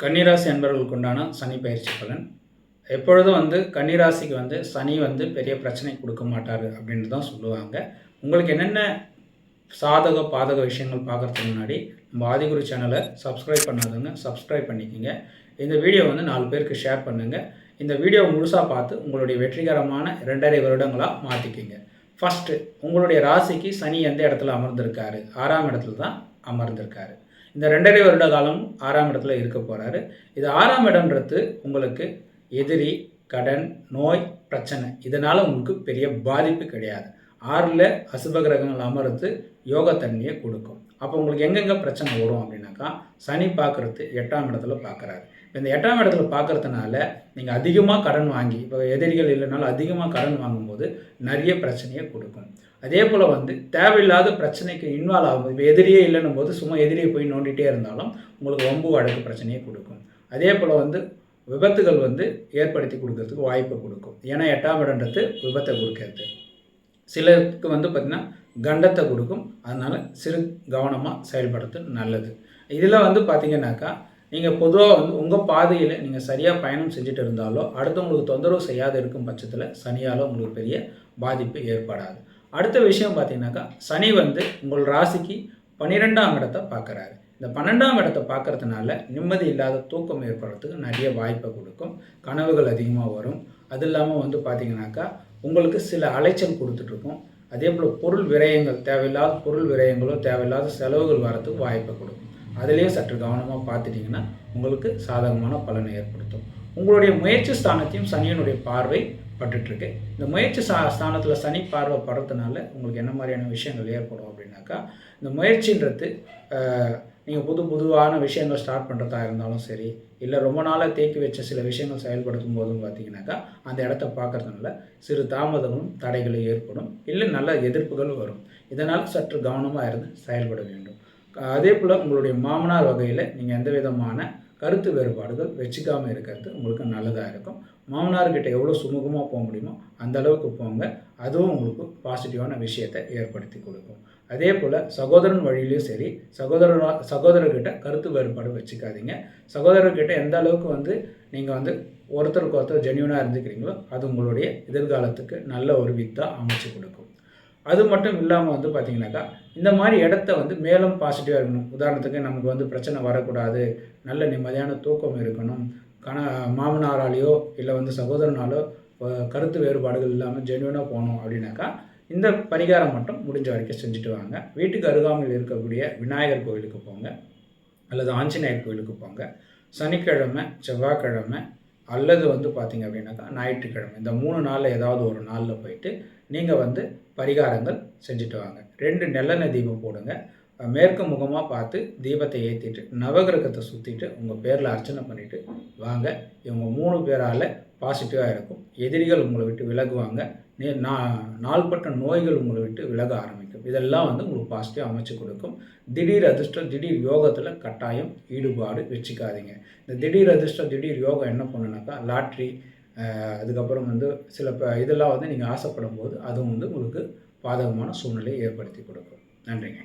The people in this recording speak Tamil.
கன்னிராசி அன்பர்களுக்கு உண்டான சனி பயிற்சி பலன். எப்பொழுதும் வந்து கன்னிராசிக்கு வந்து சனி வந்து பெரிய பிரச்சனை கொடுக்க மாட்டார் அப்படின்னு தான் சொல்லுவாங்க. உங்களுக்கு என்னென்ன சாதக பாதக விஷயங்கள் பார்க்குறதுக்கு முன்னாடி நம்ம ஆதிகுரு சேனலை சப்ஸ்கிரைப் பண்ணாதவங்க சப்ஸ்கிரைப் பண்ணிக்கோங்க. இந்த வீடியோ வந்து நாலு பேருக்கு ஷேர் பண்ணுங்கள் இந்த வீடியோ முழுசாக பார்த்து உங்களுடைய வெற்றிகரமான ரெண்டரை வருடங்களாக மாற்றிக்கிங்க ஃபஸ்ட்டு உங்களுடைய ராசிக்கு சனி எந்த இடத்துல அமர்ந்திருக்காரு? ஆறாம் இடத்துல தான் அமர்ந்திருக்காரு. இந்த ரெண்டரை வருட காலம் ஆறாம் இடத்துல இருக்க போகிறாரு இது ஆறாம் இடம்ன்றது உங்களுக்கு எதிரி கடன் நோய் பிரச்சனை. இதனால் உங்களுக்கு பெரிய பாதிப்பு கிடையாது. ஆறில் அசுப கிரகங்கள் யோக தண்ணியை கொடுக்கும். அப்போ உங்களுக்கு எங்கெங்கே பிரச்சனை வரும் அப்படின்னாக்கா சனி பார்க்குறது எட்டாம் இடத்துல பார்க்குறாரு. இந்த எட்டாம் இடத்துல பார்க்குறதுனால நீங்கள் அதிகமாக கடன் வாங்கி இப்போ எதிரிகள் இல்லைனாலும் அதிகமாக கடன் வாங்கும்போது நிறைய பிரச்சனையை கொடுக்கும். அதே போல் வந்து தேவையில்லாத பிரச்சனைக்கு இன்வால்வ் ஆகும். இப்போ எதிரியே இல்லைன்னும் போது சும்மா எதிரியை போய் நோண்டிகிட்டே இருந்தாலும் உங்களுக்கு வம்பு வழக்கு பிரச்சனையை கொடுக்கும். அதே போல் வந்து விபத்துகள் வந்து ஏற்படுத்தி கொடுக்கறதுக்கு வாய்ப்பை கொடுக்கும். ஏன்னா எட்டாம் இடன்றது விபத்தை கொடுக்கறது. சிலருக்கு வந்து பார்த்திங்கன்னா கண்டத்தை கொடுக்கும். அதனால் சிறு கவனமாக செயல்படுறது நல்லது. இதில் வந்து பார்த்திங்கனாக்கா நீங்கள் பொதுவாக வந்து உங்கள் பாதையில் நீங்கள் சரியாக பயணம் செஞ்சுட்டு இருந்தாலோ அடுத்தவங்களுக்கு தொந்தரவு செய்யாத இருக்கும் பட்சத்தில் சனியால் உங்களுக்கு பெரிய பாதிப்பு ஏற்படாது. அடுத்த விஷயம் பார்த்தீங்கன்னாக்கா சனி வந்து உங்கள் ராசிக்கு பன்னிரெண்டாம் இடத்தை பார்க்குறாரு இந்த பன்னெண்டாம் இடத்தை பார்க்கறதுனால நிம்மதி இல்லாத தூக்கம் ஏற்படுறதுக்கு நிறைய வாய்ப்பை கொடுக்கும். கனவுகள் அதிகமாக வரும். அது இல்லாமல் வந்து பார்த்தீங்கன்னாக்கா உங்களுக்கு சில அலைச்சல் கொடுத்துட்ருக்கும். அதே போல் பொருள் விரயங்கள் தேவையில்லாத பொருள் விரயங்களோ தேவையில்லாத செலவுகள் வரதுக்கு வாய்ப்பை கொடுக்கும். அதுலேயும் சற்று கவனமாக பார்த்துட்டிங்கன்னா உங்களுக்கு சாதகமான பலனை ஏற்படுத்தும். உங்களுடைய முயற்சி ஸ்தானத்தையும் சனியனுடைய பார்வை பட்டுட்ருக்கு இந்த முயற்சி சா ஸ்தானத்தில் சனி பார்வை படுறதுனால உங்களுக்கு என்ன மாதிரியான விஷயங்கள் ஏற்படும் அப்படின்னாக்கா இந்த முயற்சின்றது நீங்கள் புது புதுவான விஷயங்கள் ஸ்டார்ட் பண்ணுறதா இருந்தாலும் சரி இல்லை ரொம்ப நாளாக தேக்கி வச்ச சில விஷயங்கள் செயல்படுத்தும் போதும் பார்த்தீங்கன்னாக்கா அந்த இடத்த பார்க்குறதுனால சிறு தாமதங்களும் தடைகளும் ஏற்படும். இல்லை நல்ல எதிர்ப்புகள் வரும். இதனால் சற்று கவனமாக இருந்து செயல்பட வேண்டும். அதே போல் உங்களுடைய மாமனார் வகையில் நீங்கள் எந்த விதமான கருத்து வேறுபாடுகள் வச்சுக்காமல் இருக்கிறது உங்களுக்கு நல்லதாக இருக்கும். மாமனார்கிட்ட எவ்வளோ சுமூகமாக போக முடியுமோ அந்த அளவுக்கு போங்க. அதுவும் உங்களுக்கு பாசிட்டிவான விஷயத்தை ஏற்படுத்தி கொடுக்கும். அதே போல் சகோதரன் வழியிலையும் சரி சகோதரனா சகோதரர்கிட்ட கருத்து வேறுபாடு வச்சுக்காதீங்க. சகோதரர்கிட்ட எந்த அளவுக்கு வந்து நீங்கள் வந்து ஒருத்தருக்கு ஒருத்தர் ஜென்யூனாக இருந்துக்கிறீங்களோ அது உங்களுடைய எதிர்காலத்துக்கு நல்ல ஒரு வித்தாக அமைச்சு கொடுக்கும். அது மட்டும் இல்லாமல் வந்து பார்த்திங்கனாக்கா இந்த மாதிரி இடத்த வந்து மேலும் பாசிட்டிவாக இருக்கணும். உதாரணத்துக்கு நமக்கு வந்து பிரச்சனை வரக்கூடாது. நல்ல நிம்மதியான தூக்கம் இருக்கணும். கண மாமனாராலேயோ இல்லை வந்து சகோதரனாலோ கருத்து வேறுபாடுகள் இல்லாமல் ஜென்யூனாக போகணும் அப்படின்னாக்கா இந்த பரிகாரம் மட்டும் முடிஞ்ச வரைக்கும் செஞ்சுட்டு வாங்க. வீட்டுக்கு அருகாமையில் இருக்கக்கூடிய விநாயகர் கோவிலுக்கு போங்க. அல்லது ஆஞ்சநேயர் கோவிலுக்கு போங்க. சனிக்கிழமை செவ்வாய்க்கிழமை அல்லது வந்து பார்த்திங்க அப்படின்னாக்கா ஞாயிற்றுக்கிழமை. இந்த மூணு நாளில் ஏதாவது ஒரு நாளில் போயிட்டு நீங்கள் வந்து பரிகாரங்கள் செஞ்சுட்டு வாங்க. ரெண்டு நெல்லெண்ணெய் தீபம் போடுங்க. மேற்கு முகமாக பார்த்து தீபத்தை ஏற்றிட்டு நவகிரகத்தை சுற்றிட்டு உங்கள் பேரில் அர்ச்சனை பண்ணிவிட்டு வாங்க. இவங்க மூணு பேரால் பாசிட்டிவாக இருக்கும். எதிரிகள் உங்களை விட்டு விலகுவாங்க. நே நாள்பட்ட நோய்கள் உங்களை விட்டு விலக ஆரம்பிக்கும். இதெல்லாம் வந்து உங்களுக்கு பாசிட்டிவாக அமைச்சு கொடுக்கும். திடீர் அதிர்ஷ்டம் திடீர் யோகத்தில் கட்டாயம் ஈடுபாடு வச்சுக்காதீங்க. இந்த திடீர் அதிர்ஷ்டம் திடீர் யோகம் என்ன பண்ணுனாக்கா லாட்ரி அதுக்கப்புறம் வந்து சில ப இதெல்லாம் வந்து நீங்கள் ஆசைப்படும் போது அதுவும் வந்து உங்களுக்கு பாதகமான சூழ்நிலையை ஏற்படுத்தி கொடுக்கும். நன்றிங்க.